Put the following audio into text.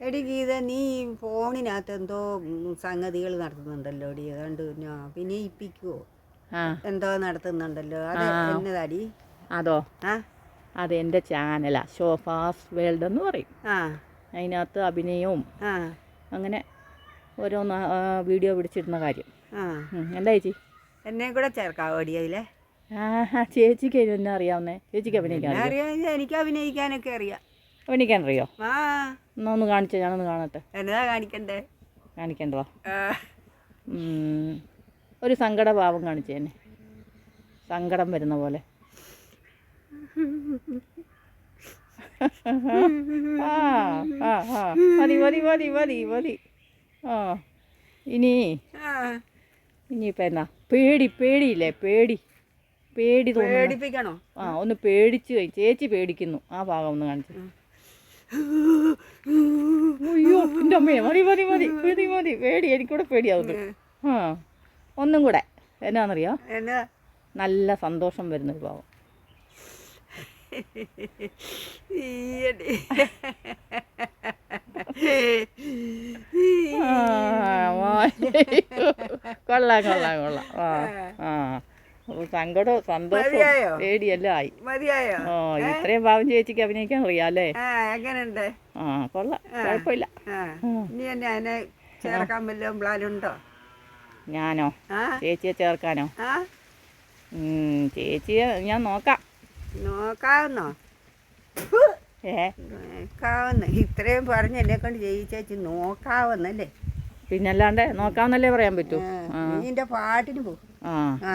എടി ഗീത നീ ഫോണിനകത്ത് എന്തോ സംഗതികൾ നടത്തുന്നുണ്ടല്ലോ എടി. അതുകൊണ്ട് ഞാൻ പിന്നെ ആ. എന്തോ നടത്തുന്നുണ്ടല്ലോ. അത്. എന്നതാടി? അതോ? ആ. അത് എന്റെ ചാനലാ. ഷോഫാസ് വേൾഡ് എന്ന് പറയും. ആ. അതിനകത്ത് അഭിനയവും അങ്ങനെ ഓരോന്ന് വീഡിയോ പിടിച്ചിടുന്ന കാര്യം. എന്താ ചേച്ചി? എന്നെ കൂടെ ചേർക്കാവോ എടി അതിലെ? ആ ചേച്ചിക്ക് എന്നെ അറിയാവുന്നേ? ചേച്ചിക്ക് അഭിനയിക്കാൻ അറിയാം എനിക്ക് അഭിനയിക്കാനൊക്കെ അറിയാം. അഭിനയിക്കാൻ അറിയോ എന്നാ ഒന്ന് കാണിച്ചോ ഞാനൊന്ന് കാണട്ടെ. എന്നതാ കാണിക്കണ്ടേ? കാണിക്കണ്ടോ ഒരു സങ്കട ഒരു സങ്കടഭാവം തന്നെ സങ്കടം വരുന്ന പോലെ. ആ ആ ആ. മതി മതി മതി മതി മതി. ആ. ഇനി ഇനിയിപ്പോൾ എന്നാ? പേടി പേടിയില്ലേ? പേടി. പേടി തോന്നുന്നു. പേടിപ്പിക്കണോ? ആ ഒന്ന് പേടിച്ചു ചേച്ചി പേടിക്കുന്നു. ആ ഭാഗം ഒന്ന് കാണിച്ചു. അയ്യോ എന്റെ അമ്മയെ മതി മതി മതി മതി മതി. പേടി എനിക്കൂടെ പേടിയാവുന്നു. ആ ഒന്നും കൂടെ. എന്നാന്നറിയോ? എന്നാ? നല്ല സന്തോഷം വരുന്ന ഭാവം. ആ, മതി. കൊള്ളാം കൊള്ളാം കൊള്ളാം. ആ. ആ. സങ്കടവും സന്തോഷവും? പേടിയെല്ലാം ആയി. ഓ ഇത്രയും ഭാവം ചേച്ചിക്ക് അഭിനയിക്കാൻ അറിയാല്ലേ എങ്ങനെയുണ്ട്? ആ കൊള്ളാം കുഴപ്പമില്ല. ആ. ഇനി എന്നെ അതിനെ ചേർക്കാൻ വല്ലതും പ്ലാനുണ്ടോ? ഞാനോ? ചേച്ചിയെ ചേർക്കാനോ? ചേച്ചിയെ ഞാൻ നോക്കാം. നോക്കാവുന്നോ? നോക്കാവുന്ന. ഇത്രയും പറഞ്ഞ് എന്നെ കൊണ്ട് ജയിച്ചേച്ചി നോക്കാവുന്നല്ലേ? പിന്നല്ലാണ്ട് നോക്കാവുന്നല്ലേ പറയാൻ പറ്റൂ? നീന്റെ പാട്ടിന് പോ. ആ. ആ.